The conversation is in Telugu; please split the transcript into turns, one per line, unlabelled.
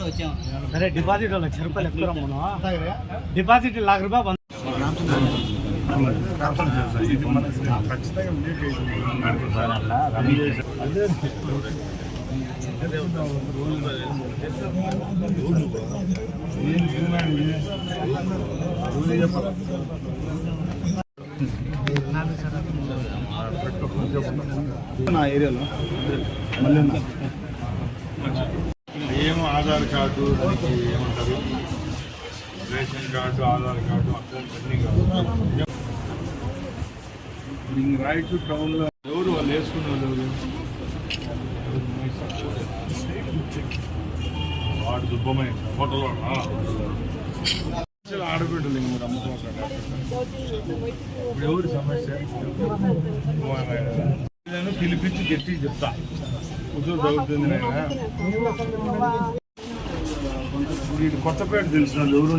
ఇప్పుడు వచ్చాము
సరే డిపాజిట్ లక్ష రూపాయలు ఎక్కువ డిపాజిట్ లాખ రూపాయలు నా ఏరియాలో.
మళ్ళీ ఏమో ఆధార్ కార్డు దానికి ఏమంటారు? Ration card Aadhaar card account అన్నీ కావాలి ఇంక రైట్ టౌన్లో ఎవరు వాళ్ళు వేసుకున్న వాళ్ళు ఎవరు వాడు దుబ్బమైన హోటల్ వాడు ఆడబిడ్డలు ఇంక మీరు అమ్ముకోకుండా ఇప్పుడు ఎవరి సమస్య? పిలిపించి గట్టి చెప్తా. చదువుతుంది నాయన. వీడు కొత్తపేట తెలిసిన వాళ్ళు ఎవరు